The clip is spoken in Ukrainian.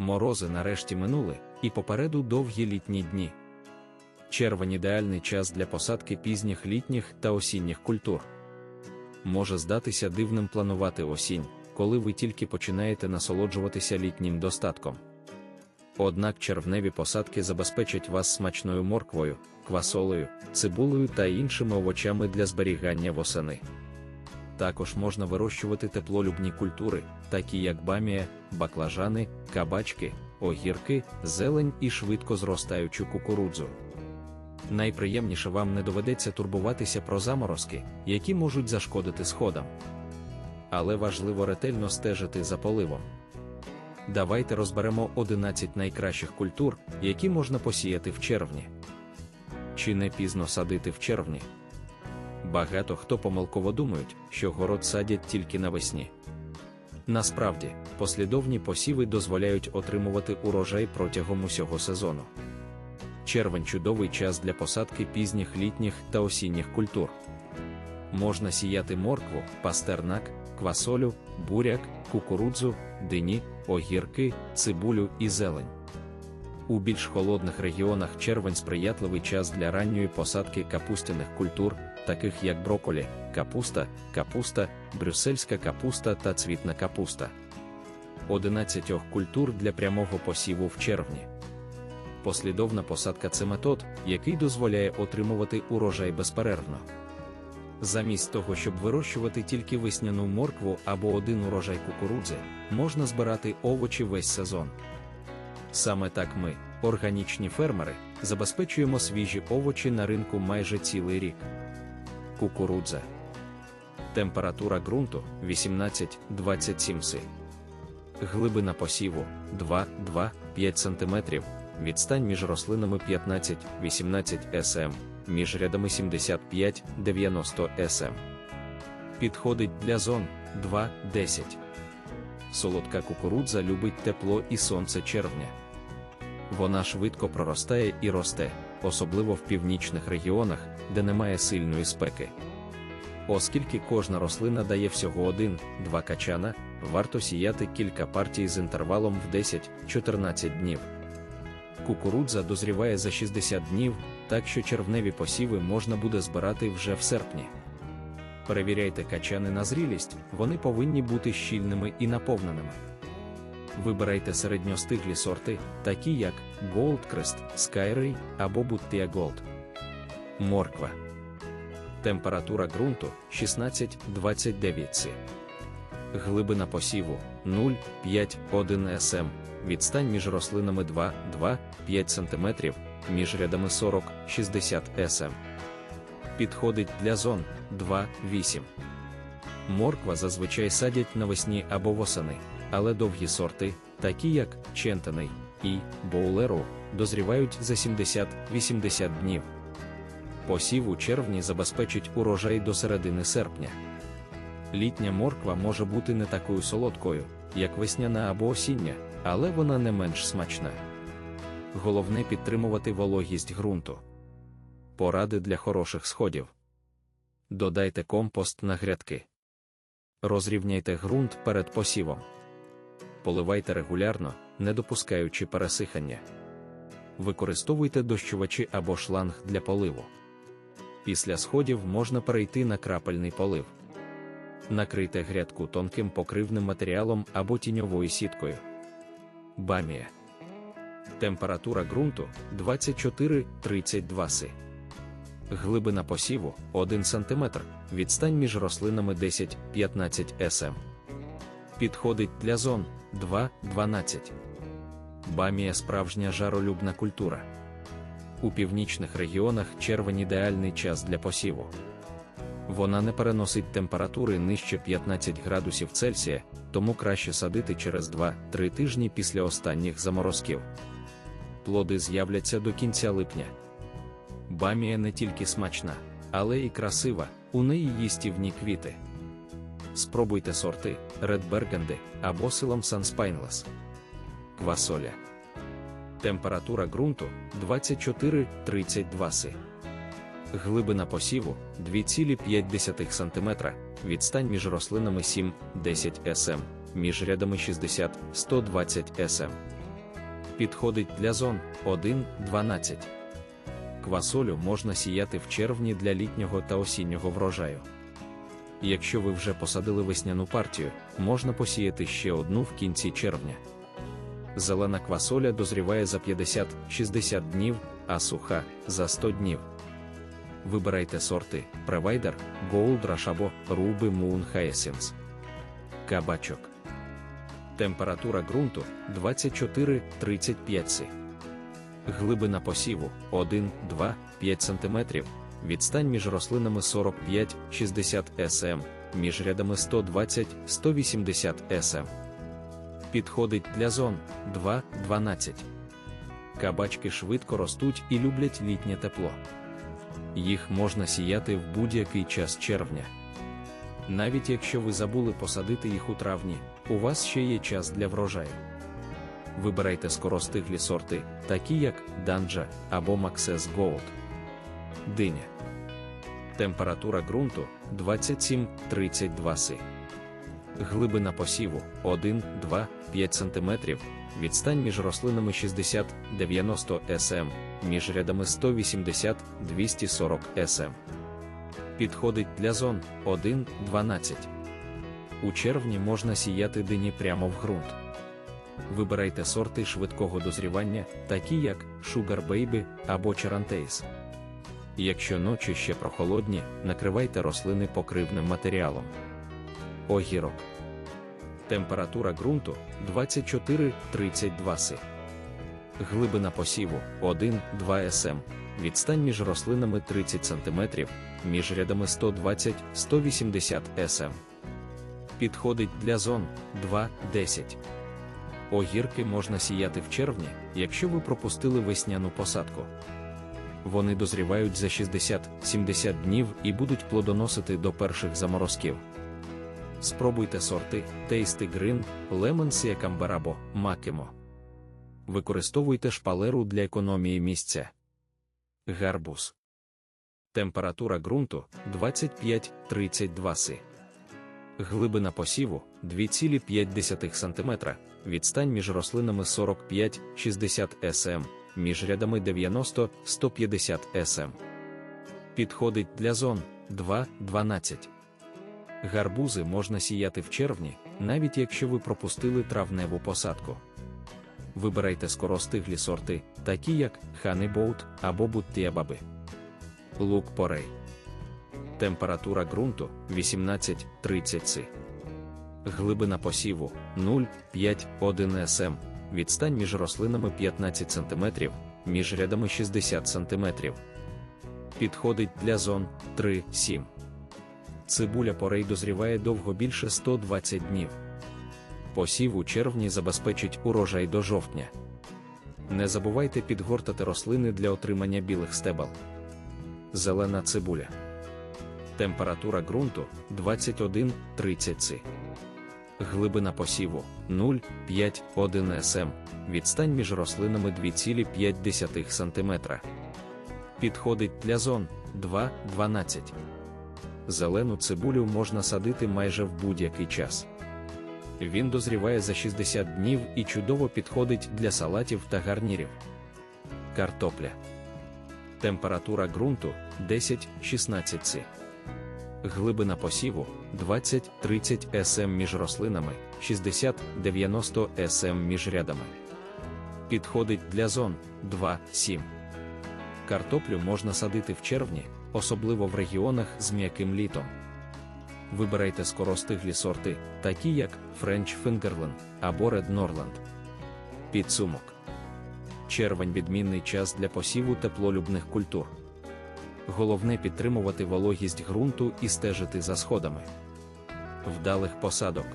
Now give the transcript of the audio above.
Морози нарешті минули, і попереду довгі літні дні. Червень ідеальний час для посадки пізніх літніх та осінніх культур. Може здатися дивним планувати осінь, коли ви тільки починаєте насолоджуватися літнім достатком. Однак червневі посадки забезпечать вас смачною морквою, квасолею, цибулею та іншими овочами для зберігання восени. Також можна вирощувати теплолюбні культури, такі як бамія, баклажани, кабачки, огірки, зелень і швидко зростаючу кукурудзу. Найприємніше вам не доведеться турбуватися про заморозки, які можуть зашкодити сходам. Але важливо ретельно стежити за поливом. Давайте розберемо 11 найкращих культур, які можна посіяти в червні. Чи не пізно садити в червні? Багато хто помилково думають, що город садять тільки навесні. Насправді, послідовні посіви дозволяють отримувати урожай протягом усього сезону. Червень чудовий час для посадки пізніх літніх та осінніх культур. Можна сіяти моркву, пастернак, квасолю, буряк, кукурудзу, дині, огірки, цибулю і зелень. У більш холодних регіонах червень сприятливий час для ранньої посадки капустяних культур, таких як броколі, капуста, капуста, брюссельська капуста та цвітна капуста. 11 культур для прямого посіву в червні. Послідовна посадка це метод, який дозволяє отримувати урожай безперервно. Замість того, щоб вирощувати тільки весняну моркву або один урожай кукурудзи, можна збирати овочі весь сезон. Саме так ми, органічні фермери, забезпечуємо свіжі овочі на ринку майже цілий рік. Кукурудза. Температура ґрунту 18-27 си. Глибина посіву 2-2-5 см. Відстань між рослинами 15-18 см, між рядами 75-90 см. Підходить для зон 2-10. Солодка кукурудза любить тепло і сонце червня. Вона швидко проростає і росте, особливо в північних регіонах, де немає сильної спеки. Оскільки кожна рослина дає всього один-два качана, варто сіяти кілька партій з інтервалом в 10-14 днів. Кукурудза дозріває за 60 днів, так що червневі посіви можна буде збирати вже в серпні. Перевіряйте качани на зрілість, вони повинні бути щільними і наповненими. Вибирайте середньостиглі сорти, такі як Goldcrest, Skyray або Buttia Gold. Морква. Температура ґрунту 16-29 С. Глибина посіву 0,5-1 см. Відстань між рослинами 2-2-5 см, між рядами 40-60 см. Підходить для зон 2-8. Морква зазвичай садять навесні або восени, але довгі сорти, такі як Чентений і Боулеру, дозрівають за 70-80 днів. Посів у червні забезпечить урожай до середини серпня. Літня морква може бути не такою солодкою, як весняна або осіння, але вона не менш смачна. Головне підтримувати вологість ґрунту. Поради для хороших сходів. Додайте компост на грядки. Розрівняйте ґрунт перед посівом. Поливайте регулярно, не допускаючи пересихання. Використовуйте дощувачі або шланг для поливу. Після сходів можна перейти на крапельний полив. Накрийте грядку тонким покривним матеріалом або тіньовою сіткою. Бамія. Температура ґрунту 24-32 си. Глибина посіву 1 см. Відстань між рослинами 10-15 см. Підходить для зон 2-12. Бамія справжня жаролюбна культура. У північних регіонах червень ідеальний час для посіву. Вона не переносить температури нижче 15 градусів Цельсія, тому краще садити через 2-3 тижні після останніх заморозків. Плоди з'являться до кінця липня. Бамія не тільки смачна, але і красива, у неї їстівні квіти. Спробуйте сорти Red Burgundy або Silom Sunspineless. Квасоля. Температура ґрунту 24-32 си. Глибина посіву 2,5 см, відстань між рослинами 7-10 см, між рядами 60-120 см. Підходить для зон 1-12. Квасолю можна сіяти в червні для літнього та осіннього врожаю. Якщо ви вже посадили весняну партію, можна посіяти ще одну в кінці червня. Зелена квасоля дозріває за 50-60 днів, а суха за 100 днів. Вибирайте сорти Provider, Gold Rush або Ruby Moon Hyacinths. Кабачок. Температура ґрунту 24-35 си. Глибина посіву 1-2-5 см. Відстань між рослинами 45-60 см, між рядами 120-180 см. Підходить для зон 2-12. Кабачки швидко ростуть і люблять літнє тепло. Їх можна сіяти в будь-який час червня. Навіть якщо ви забули посадити їх у травні, у вас ще є час для врожаю. Вибирайте скоростиглі сорти, такі як Данджа або Maxes Gold. Диня. Температура ґрунту 27-32 си. Глибина посіву 1-2-5 см. Відстань між рослинами 60-90 см, між рядами 180-240 см. Підходить для зон 1-12. У червні можна сіяти дині прямо в ґрунт. Вибирайте сорти швидкого дозрівання, такі як Sugar Baby або Charantace. Якщо ночі ще прохолодні, накривайте рослини покривним матеріалом. Огірок. Температура ґрунту 24-32 си. Глибина посіву 1-2 см. Відстань між рослинами 30 см, між рядами 120-180 см. Підходить для зон 2-10. Огірки можна сіяти в червні, якщо ви пропустили весняну посадку. Вони дозрівають за 60-70 днів і будуть плодоносити до перших заморозків. Спробуйте сорти Tasty Green, Lemon Siakam або Makimo. Використовуйте шпалеру для економії місця. Гарбуз. Температура ґрунту 25-32 си. Глибина посіву 2,5 см, відстань між рослинами 45-60 см, між рядами 90-150 см. Підходить для зон 2-12. Гарбузи можна сіяти в червні, навіть якщо ви пропустили травневу посадку. Вибирайте скоростиглі сорти, такі як Honeyboat або Буттіабаби. Лук порей. Температура ґрунту 18-30 си. Глибина посіву 0,5-1 см. Відстань між рослинами 15 см, між рядами 60 см. Підходить для зон 3-7. Цибуля порей дозріває довго більше 120 днів. Посів у червні забезпечить урожай до жовтня. Не забувайте підгортати рослини для отримання білих стебел. Зелена цибуля. Температура ґрунту 21-30 си. Глибина посіву 0,5-1 см. Відстань між рослинами 2,5 см. Підходить для зон 2-12. Зелену цибулю можна садити майже в будь-який час. Він дозріває за 60 днів і чудово підходить для салатів та гарнірів. Картопля. Температура ґрунту 10-16 си. Глибина посіву 20-30 см між рослинами, 60-90 см між рядами. Підходить для зон 2-7. Картоплю можна садити в червні, особливо в регіонах з м'яким літом. Вибирайте скоростиглі сорти, такі як French Fingerling або Red Norland. Підсумок. Червень відмінний час для посіву теплолюбних культур. Головне підтримувати вологість ґрунту і стежити за сходами. Вдалих посадок.